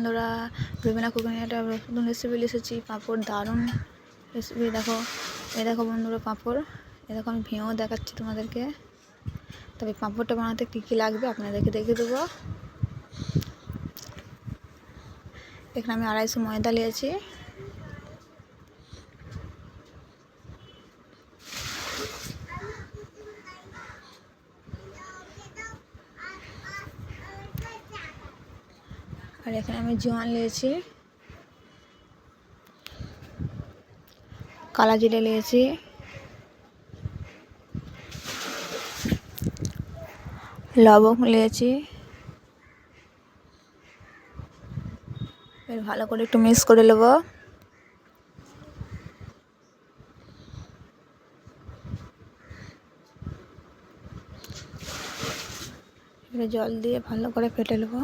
বন্ধুরা রুবিনা কুকিং একটা নতুন রেসিপি এসেছি পাঁপড় দারুণ রেসিপি দেখো এ দেখো বন্ধুরা পাঁপড়। এ দেখো, আমি ভেঙেও দেখাচ্ছি তোমাদেরকে। তবে পাঁপড়টা বানাতে কী কী লাগবে আপনাদেরকে দেখে দেবো। এখানে আমি আড়াইশো ময়দা নিয়েছি। আর এখানে আমি জোয়ান নিয়েছি কালা জিরে নিয়েছি। লবঙ্গ নিয়েছি। এর ভালো করে একটু মিক্স করে নেব। জল দিয়ে ভালো করে ফেটে নেব।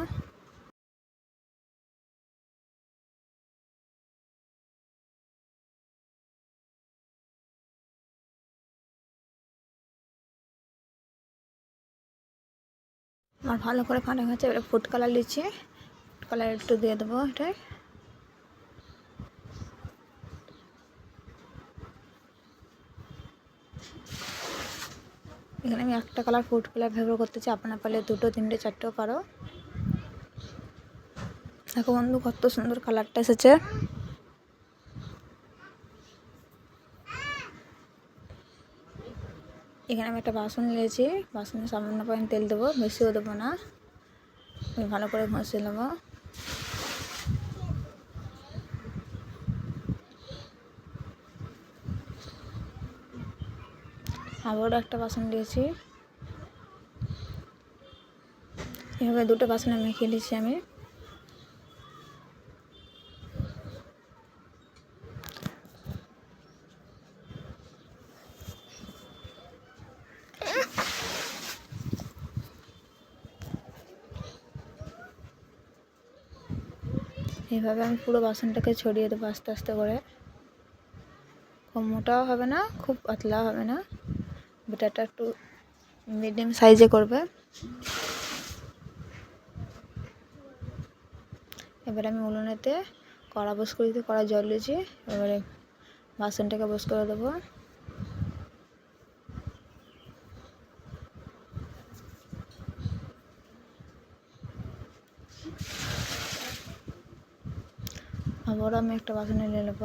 আমার ভালো করে ফাটা হয়েছে, এবারে ফুড কালার নিচ্ছি। ফুড কালার একটু দিয়ে দেবো এটাই এখানে আমি একটা কালার ফুড কালার ব্যবহার করতেছি আপনার পারলে দুটো, তিনটে, চারটেও পারো। দেখো বন্ধু, কত সুন্দর কালারটা এসেছে। এখানে আমি একটা বাসন নিয়েছি। বাসনে সামান্য পয়েন্ট তেল দেবো বেশিও দেবো না। ভালো করে ঘষে নেব। আবারও একটা বাসন দিয়েছি। এভাবে দুটো বাসনে মেখে নিয়েছি আমি। এইভাবে আমি পুরো বাসনটাকে ছড়িয়ে দেবো আস্তে আস্তে করে। খুব মোটাও হবে না, খুব পাতলাও হবে না। বেটারটা একটু মিডিয়াম সাইজে করবে। এবারে আমি উনুনেতে কড়া বস করে দিতে কড়া জল দিয়েছি, এবারে বাসনটাকে বস করে দেবো আবারও আমি একটা বাসনে নিয়ে নেব।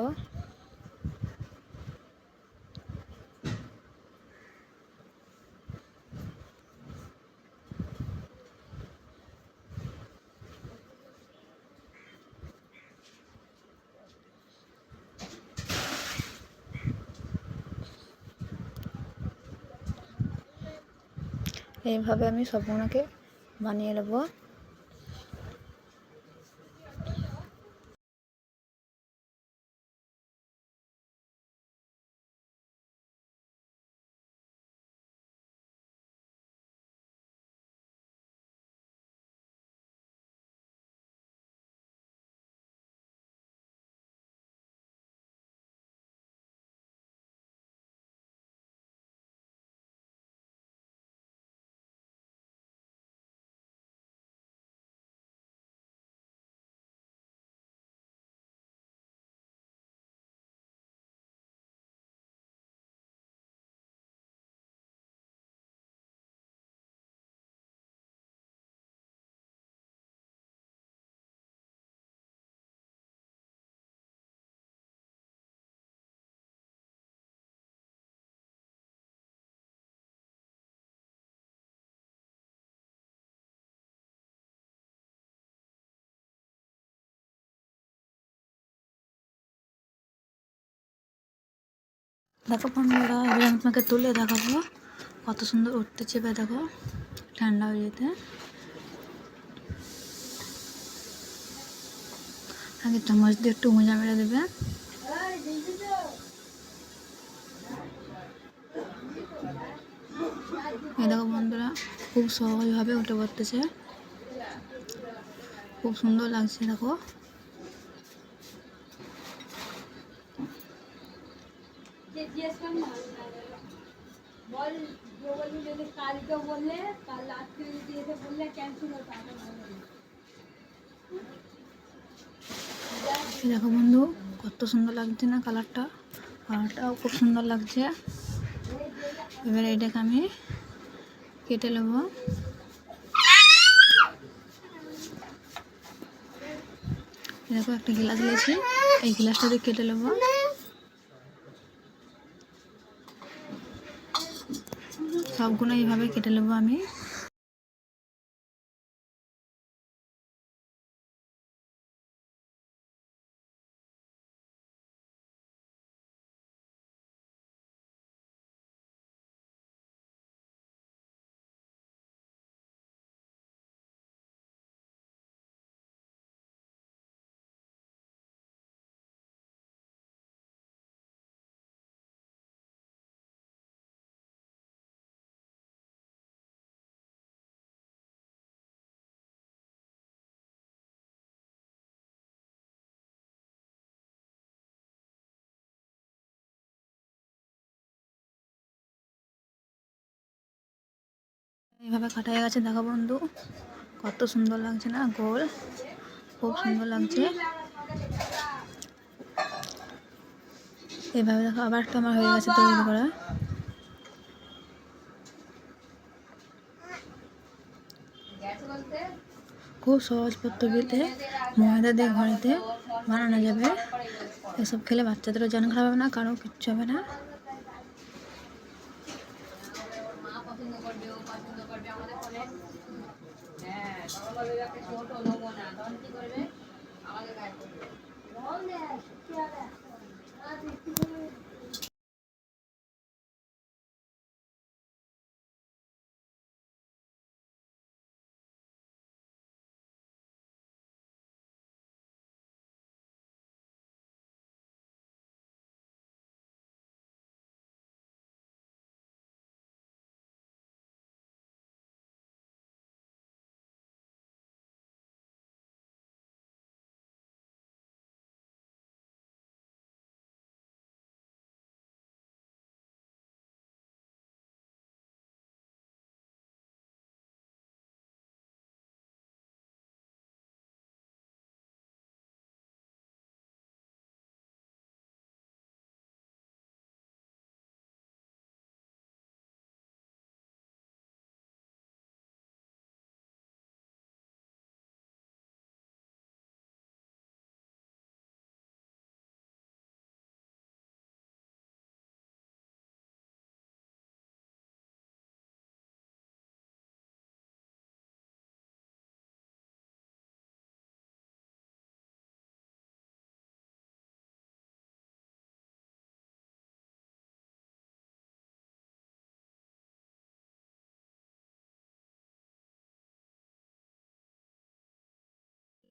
এইভাবে আমি সবগুলোকে বানিয়ে নেব। দেখো বন্ধুরা, এবার আমি তোমাকে তুলে দেখাবো কত সুন্দর উঠতে চেপে দেখো, ঠান্ডা হয়ে যেতে। আগে চামচ দিয়ে একটু মোজা মেরে দেবে। এই দেখো বন্ধুরা, খুব সহজভাবে উঠে পড়তেছে। খুব সুন্দর লাগছে, দেখো। জিজ্ঞেস বল কালকে বললে, কাল রাত্রে যদি এসে বললে ক্যান্সেল হতো দেখো বন্ধু, কত সুন্দর লাগছে না কালারটা? কালারটাও খুব সুন্দর লাগছে। এবার এটাকে আমি কেটে নেব। দেখো একটা গ্লাস নিয়েছি এই গ্লাসটা দিয়ে কেটে নেব। সবগুলো এইভাবে কেটে নেব আমি। এইভাবে কাটা হয়ে গেছে, দেখো বন্ধু। কত সুন্দর লাগছে না, গোল। খুব সুন্দর লাগছে। এইভাবে দেখো, আবার একটা আমার হয়ে গেছে তৈরি করা। খুব সহজ পদ্ধতিতে ময়দা দিয়ে ঘরেতে বানানো যাবে। এসব খেলে বাচ্চাদেরও জান খারাপ হবে না, কারও কিচ্ছু হবে না। পছন্দ করবে, ও পছন্দ করবে, আমাদের ফোনে হ্যাঁ তখন ছোট নেব না। তখন কি করবে? আমাদের গায়ে করবে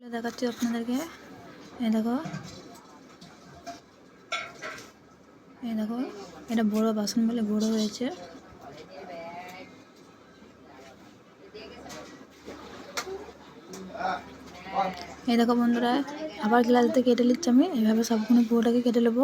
এগুলো দেখাচ্ছি আপনাদেরকে। এই দেখো। এই দেখো, এটা বড় বাসন বলে বড় হয়েছে। এই দেখো বন্ধুরা, আবার গ্লাস দিয়ে কেটে নিচ্ছি আমি। এইভাবে সবগুলো পুরোটাকে কেটে নেব।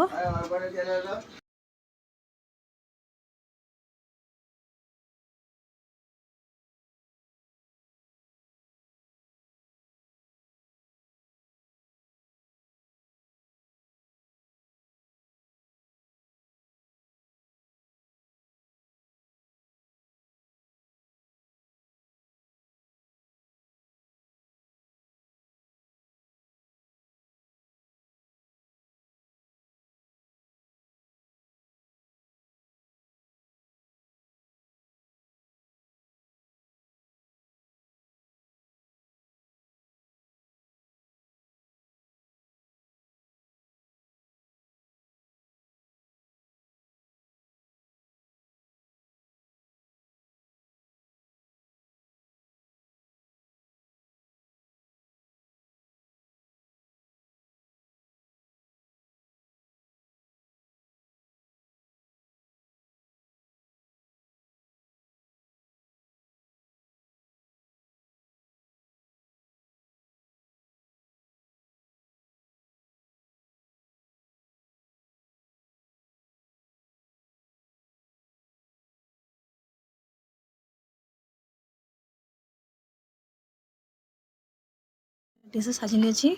ডিশে সাজিয়ে নিয়েছি।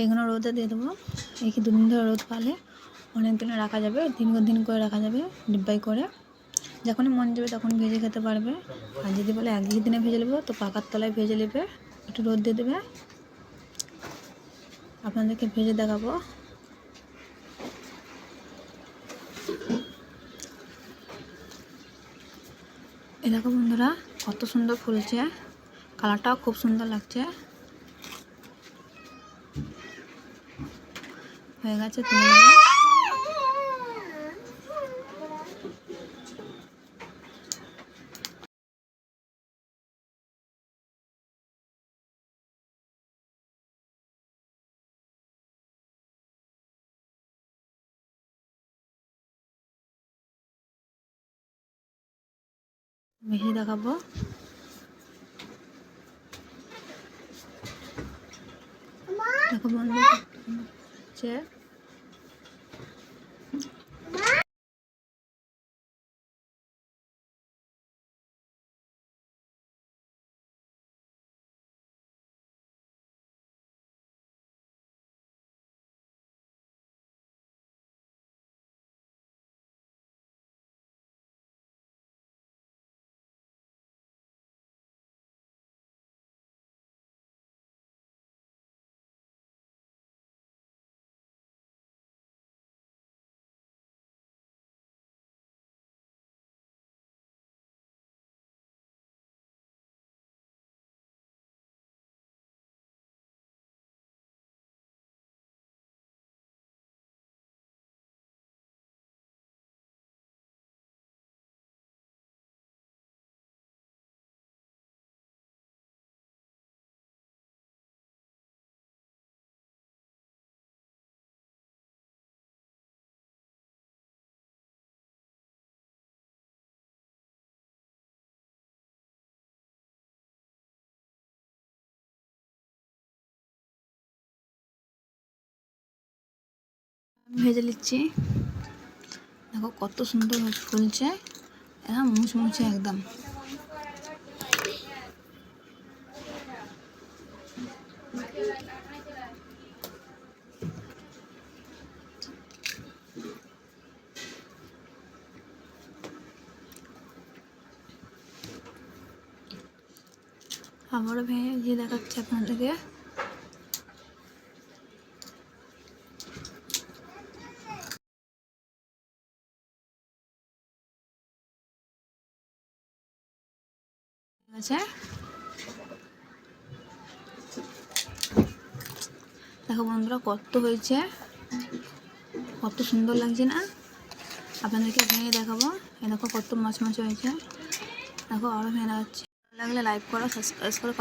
এইগুলো রোদে দিয়ে দেবো। এই দুদিন ধরে রোদ পালে, অনেক দিনে রাখা যাবে, দিন দিন করে রাখা যাবে ডিব্বাই করে। যখনই মন যাবে তখন ভেজে খেতে পারবে। আর যদি বলে এক দিনে ভেজে নেব, তো পাকার তলায় ভেজে নেবে। একটু রোদ দিয়ে দেবে। আপনাদেরকে ভেজে দেখাবো। এ দেখো বন্ধুরা, কত সুন্দর ফুলছে। কালারটাও খুব সুন্দর লাগছে। হয়ে গেছে তুলে নেব ভেজে দেখাবো দেখো বন্ধু হচ্ছে ভেজে নিচ্ছি। দেখো কত সুন্দর ফুলছে। একদম মুচমুচে একদম। আবারও ভেঙে গিয়ে দেখাচ্ছে আপনাদেরকে। আছে দেখো বন্ধুরা, কত হয়েছে? কত সুন্দর লাগছে না? আপনাদেরকে ভেঙে দেখাবো। এ দেখো কত মাছ মাছ হয়েছে। দেখো আরও ভেঙে দেখাচ্ছে লাগলে লাইক করো সাবস্ক্রাইব করো